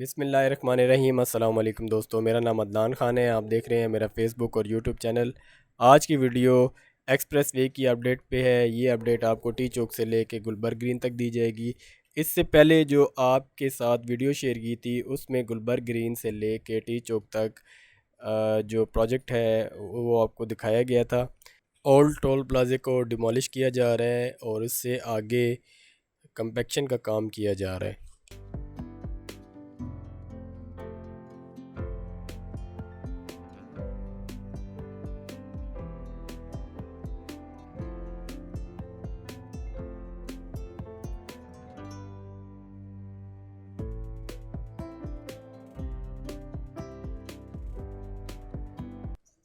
बिसमीम अल्लाम दोस्तों, मेरा नाम अदनान ख़ान है। आप देख रहे हैं मेरा फेसबुक और यूट्यूब चैनल। आज की वीडियो एक्सप्रेस वे की अपडेट पे है। ये अपडेट आपको टी चौक से लेके गुलबर्ग ग्रीन तक दी जाएगी। इससे पहले जो आपके साथ वीडियो शेयर की थी, उसमें गुलबर्ग ग्रीन से ले कर टी चौक तक जो प्रोजेक्ट है, वो आपको दिखाया गया था। ओल्ड टोल प्लाजे को डिमोलिश किया जा रहा है और उससे आगे कंपेक्शन का काम किया जा रहा है।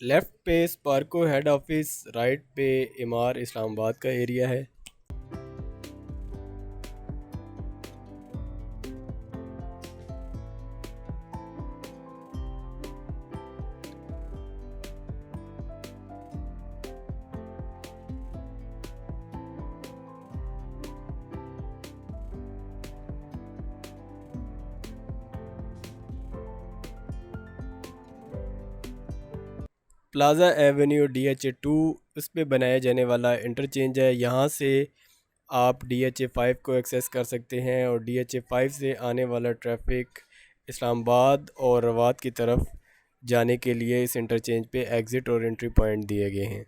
लेफ़्ट पे स्पार्को हेड ऑफ़िस राइट पे इमार इस्लामाबाद का एरिया है। Plaza avenue D H A two उस पर बनाया जाने वाला इंटरचेंज है। यहाँ से आप डी एच ए फ़ाइव को एक्सेस कर सकते हैं और डी एच ए फ़ाइव से आने वाला ट्रैफ़िक इस्लामाबाद और रवात की तरफ़ जाने के लिए इस इंटरचेंज पे एग्ज़िट और एंट्री पॉइंट दिए गए हैं।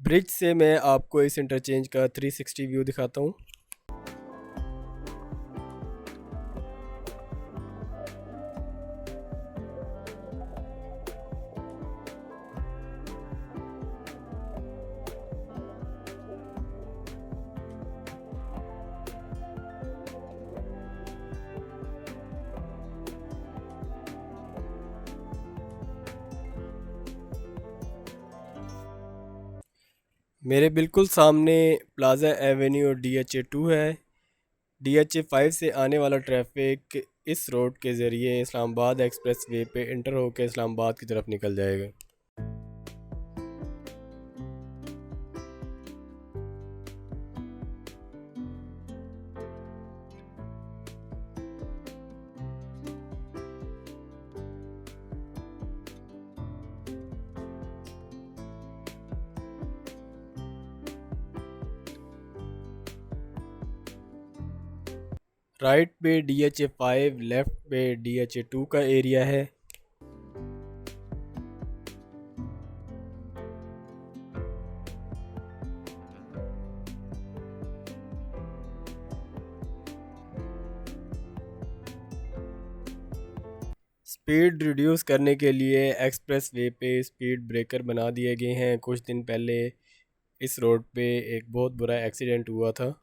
ब्रिज से मैं आपको इस इंटरचेंज का 360 व्यू दिखाता हूँ। मेरे बिल्कुल सामने plaza avenue D H A two है। डी एच ए फ़ाइव से आने वाला ट्रैफ़िक इस रोड के ज़रिए इस्लामाबाद एक्सप्रेस वे पर इंटर होकर इस्लामाबाद की तरफ़ निकल जाएगा। राइट पे D H A five left पे डी एच ए टू का एरिया है। स्पीड रिड्यूस करने के लिए एक्सप्रेस वे पे स्पीड ब्रेकर बना दिए गए हैं। कुछ दिन पहले इस रोड पे एक बहुत बुरा एक्सीडेंट हुआ था।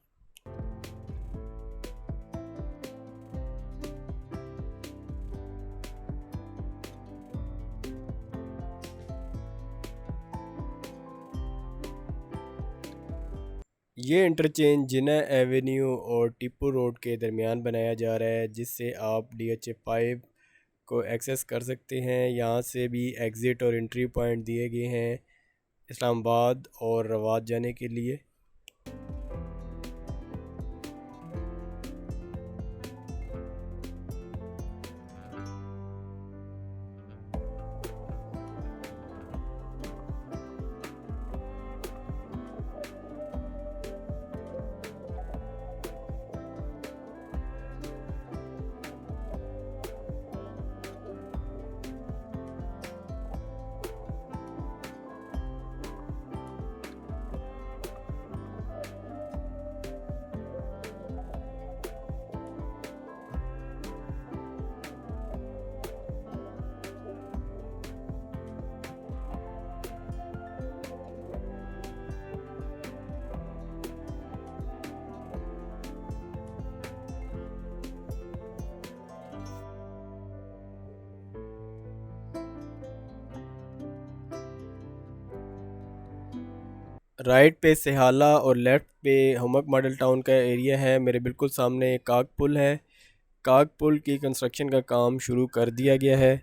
ये इंटरचेंज जिना एवेन्यू और टिप्पू रोड के दरमियान बनाया जा रहा है, जिससे आप डी एच ए फाइव को एक्सेस कर सकते हैं। यहाँ से भी एग्ज़िट और इंट्री पॉइंट दिए गए हैं इस्लामाबाद और रवात जाने के लिए। राइट पे सिहाला और लेफ़्ट पे हमक मॉडल टाउन का एरिया है। मेरे बिल्कुल सामने काग पुल है। काग पुल की कंस्ट्रक्शन का काम शुरू कर दिया गया है।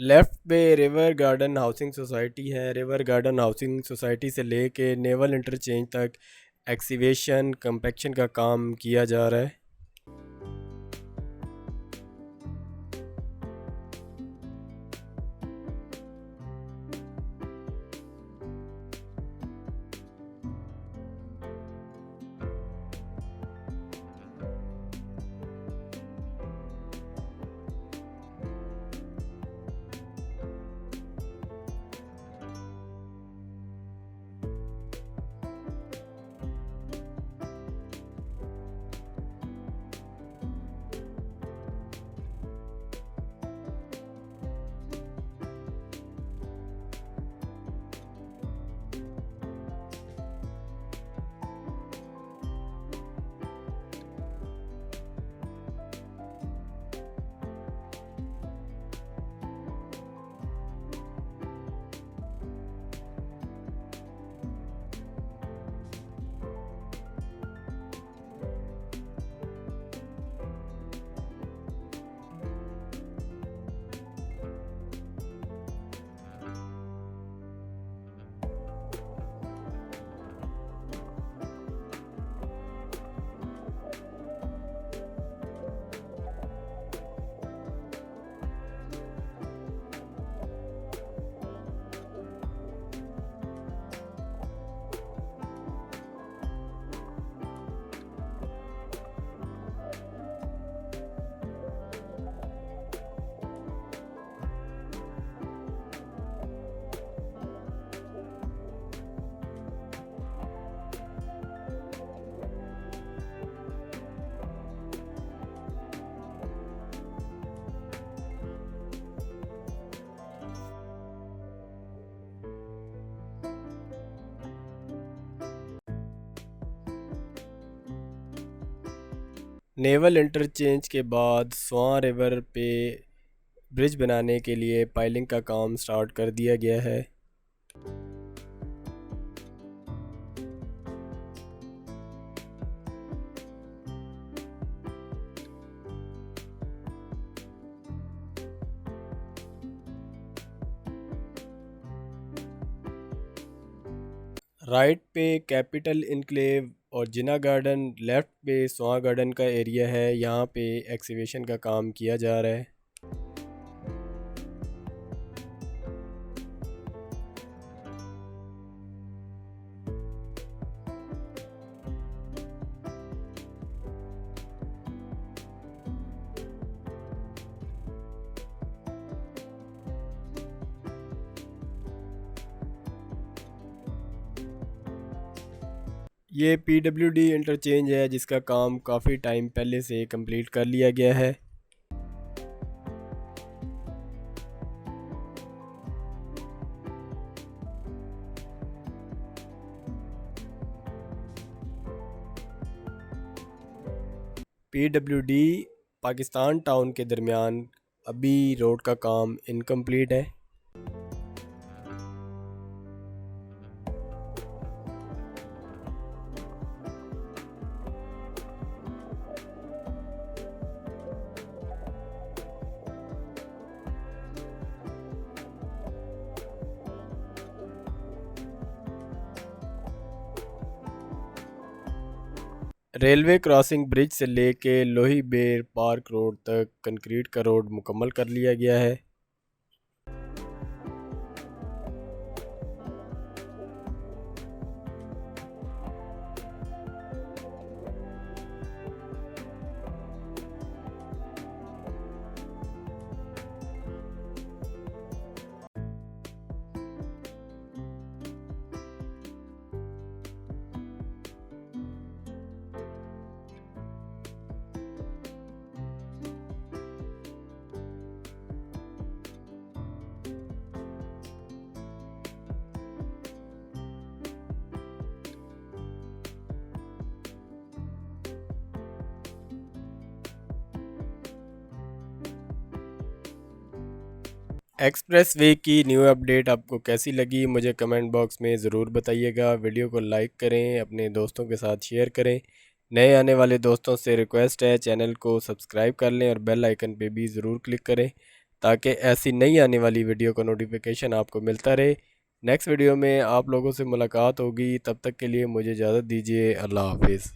लेफ़्ट पे रिवर गार्डन हाउसिंग सोसाइटी है। रिवर गार्डन हाउसिंग सोसाइटी से लेके नेवल इंटरचेंज तक एक्सीवेशन कंपेक्शन का काम किया जा रहा है। नेवल इंटरचेंज के बाद स्वां रिवर पे ब्रिज बनाने के लिए पाइलिंग का काम स्टार्ट कर दिया गया है। राइट पे कैपिटल इनक्लेव और जिना गार्डन लेफ़्ट पे सोहा गार्डन का एरिया है, यहाँ पे एक्सीवेशन का काम किया जा रहा है। ये पी डब्ल्यू डी इंटरचेंज है, जिसका काम काफ़ी टाइम पहले से कंप्लीट कर लिया गया है। पी डी पाकिस्तान टाउन के दरमियान अभी रोड का काम इनकम्प्लीट है। रेलवे क्रॉसिंग ब्रिज से लेके लोही बेर पार्क रोड तक कंक्रीट का रोड मुकम्मल कर लिया गया है। एक्सप्रेस वे की न्यू अपडेट आपको कैसी लगी, मुझे कमेंट बॉक्स में ज़रूर बताइएगा। वीडियो को लाइक करें, अपने दोस्तों के साथ शेयर करें। नए आने वाले दोस्तों से रिक्वेस्ट है, चैनल को सब्सक्राइब कर लें और बेल आइकन पे भी ज़रूर क्लिक करें, ताकि ऐसी नई आने वाली वीडियो का नोटिफिकेशन आपको मिलता रहे। नेक्स्ट वीडियो में आप लोगों से मुलाकात होगी, तब तक के लिए मुझे इजाज़त दीजिए। अल्लाह हाफिज़।